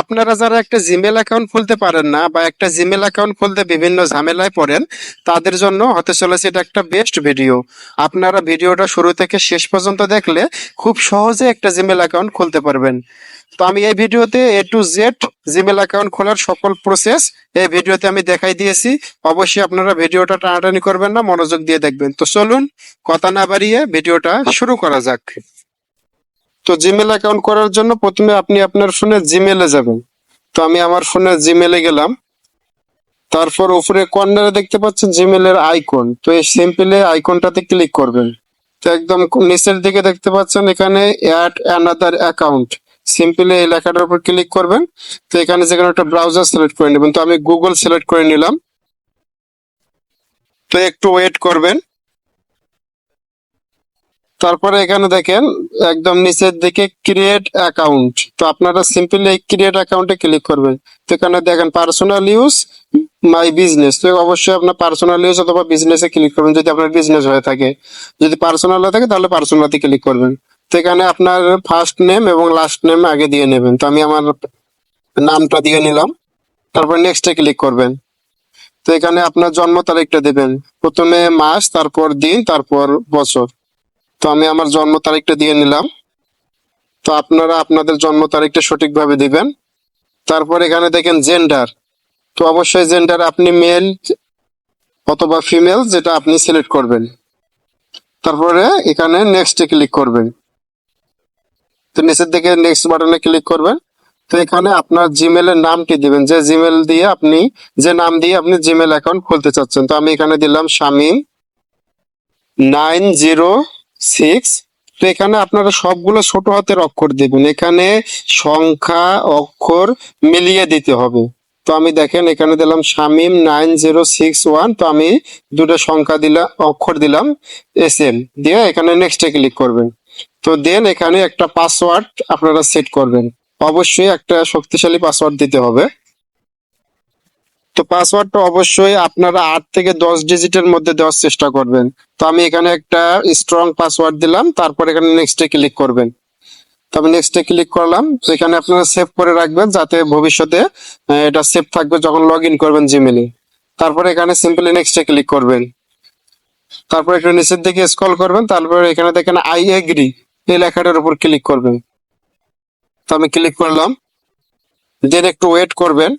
আপনারা যারা একটা জিমেল অ্যাকাউন্ট খুলতে পারেন না বা একটা জিমেল অ্যাকাউন্ট খুলতে বিভিন্ন ঝামেলায় পড়েন, তাদের জন্য হতে চলেছে এটা একটা বেস্ট ভিডিও আপনারা ভিডিওটা শুরু থেকে শেষ পর্যন্ত দেখলে খুব সহজে একটা জিমেল অ্যাকাউন্ট খুলতে পারবেন। তো আমি এই ভিডিওতে A to Z Gmail account খোলার সকল প্রসেস এই ভিডিওতে আমি দেখাই দিয়েছি। অবশ্যই আপনারা ভিডিওটা টানাটানি করবেন না, মনোযোগ দিয়ে দেখবেন। তো চলুন, কথা না বাড়িয়ে ভিডিওটা শুরু করা যাক। তো জিমেল অ্যাকাউন্ট করার জন্য প্রথমে আপনি আপনার ফোনে জিমেলে যাবেন। তো আমি আমার ফোনে জিমেলে গেলাম। তারপর উপরে কর্নারে দেখতে পাচ্ছেন জিমেলের আইকন তো এই সিম্পলে আইকনটাতে ক্লিক করবেন। তো একদম নিচের দিকে দেখতে পাচ্ছেন এখানে অ্যাড অ্যানাদার অ্যাকাউন্ট সিম্পলি এই লেখাটার উপর ক্লিক করবেন। তো এখানে যেখানে একটা ব্রাউজার সিলেক্ট করে নেবেন। তো আমি গুগল সিলেক্ট করে নিলাম। তো একটু ওয়েট করবেন। তারপরে এখানে দেখেন, একদম নিচের দিকে ক্রিয়েট অ্যাকাউন্ট তো আপনারা সিম্পলি এই ক্রিয়েট অ্যাকাউন্টে ক্লিক করবেন। তো এখানে দেখেন পার্সোনাল ইউজ মাই বিজনেস তো অবশ্যই আপনার পার্সোনাল ইউজ অথবা বিজনেসে ক্লিক করবেন, যদি আপনার বিজনেস হয়ে থাকে। যদি পার্সোনাল হয়ে থাকে, তাহলে পার্সোনালতে ক্লিক করবেন। তো এখানে আপনার ফার্স্ট নেম এবং লাস্ট নেম আগে দিয়ে নেবেন। তো আমি আমার নামটা দিয়ে নিলাম। তারপর নেক্সটে ক্লিক করবেন। তো এখানে আপনার জন্ম তারিখটা দেবেন। প্রথমে মাস, তারপর দিন, তারপর বছর। তো আমি আমার জন্ম তারিখটা দিয়ে নিলাম। তো আপনারা আপনাদের জন্ম তারিখটা সঠিকভাবে দিবেন। তারপর এখানে দেখেন জেন্ডার তো অবশ্যই জেন্ডার আপনি মেল অথবা ফিমেল যেটা আপনি সিলেক্ট করবেন। তারপরে এখানে নেক্সটে ক্লিক করবেন। তো নিচের দিকে নেক্সট বাটনে ক্লিক করবেন। তো এখানে আপনার জিমেলের নামটি দিবেন। যে জিমেল দিয়ে আপনি, যে নাম দিয়ে আপনি জিমেল অ্যাকাউন্ট খুলতে চাচ্ছেন। তো আমি এখানে দিলাম শামিম নাইন জিরো সিক্স তো এখানে আপনারা সবগুলো ছোট হাতের অক্ষর দেবেন এখানে সংখ্যা, অক্ষর মিলিয়ে দিতে হবে। তো আমি দেখেন, এখানে দিলাম Shamim nine zero six one, তো আমি দুটো সংখ্যা দিলাম অক্ষর দিলাম, এস এম দিয়ে এখানে নেক্সটে ক্লিক করবেন। তো দেন এখানে একটা পাসওয়ার্ড আপনারা সেট করবেন। অবশ্যই একটা শক্তিশালী পাসওয়ার্ড দিতে হবে। তো পাসওয়ার্ডটা অবশ্যই আপনারা আট থেকে দশ ডিজিটের মধ্যে দেওয়ার চেষ্টা করবেন। তো আমি এখানে একটা স্ট্রং পাসওয়ার্ড দিলাম, তারপর এখানে নেক্সটে ক্লিক করবেন। তো আমি নেক্সটে ক্লিক করলাম, তো এখানে আপনারা সেভ করে রাখবেন যাতে ভবিষ্যতে এটা সেভ থাকবে যখন লগ ইন করবেন জিমেলে তারপরে এখানে সিম্পলি নেক্সটে ক্লিক করবেন। তারপর একটু নিচের দিকে স্ক্রল করবেন, তারপর এখানে দেখেন আই এগ্রি এই লেখাটার উপর ক্লিক করবেন। তো আমি ক্লিক করলাম। দেন একটু ওয়েট করবেন।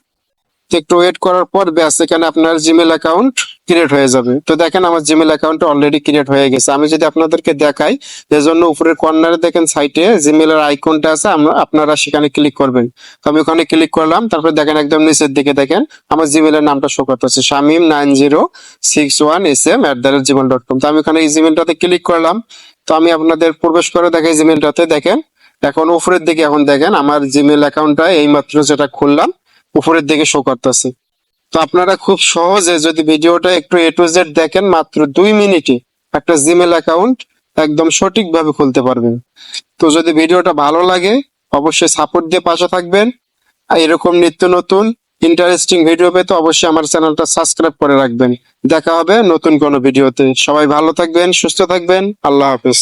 একটু ওয়েট করার পর ব্যাস, এখানে আপনার জিমেল অ্যাকাউন্ট ক্রিয়েট হয়ে যাবে। তো দেখেন আমার জিমেল অ্যাকাউন্ট অলরেডি ক্রিয়েট হয়ে গেছে। আমি যদি আপনাদেরকে দেখাই এজন্য উপরের কর্নারে দেখেন সাইটে জিমেলের আইকনটা আছে আপনারা সেখানে ক্লিক করবেন। তো আমি ওখানে ক্লিক করলাম, তারপর দেখেন একদম নিচের দিকে দেখেন, আমার জিমেলের নামটা শো করতেছে। Shamim nine zero six one S M at the rate Gmail dot com তো আমি ওখানে এই জিমেলটাতে ক্লিক করলাম। তো আমি আপনাদের প্রবেশ করে দেখাই জিমেলটাতে দেখেন। এখন উপরের দিকে এখন দেখেন, আমার জিমেল অ্যাকাউন্টটা এইমাত্র যেটা খুললাম উপরের দিকে শো করতেছে। তো আপনারা খুব সহজে যদি ভিডিওটা একটু এ টু জেড দেখেন, মাত্র দুই মিনিটে একটা জিমেল অ্যাকাউন্ট একদম সঠিকভাবে খুলতে পারবেন। তো যদি ভিডিওটা ভালো লাগে, অবশ্যই সাপোর্ট দিয়ে পাশে থাকবেন। আর এরকম নিত্য নতুন ইন্টারেস্টিং ভিডিও পেতে অবশ্যই আমার চ্যানেলটা সাবস্ক্রাইব করে রাখবেন। দেখা হবে নতুন কোনো ভিডিওতে সবাই ভালো থাকবেন, সুস্থ থাকবেন। আল্লাহ হাফেজ।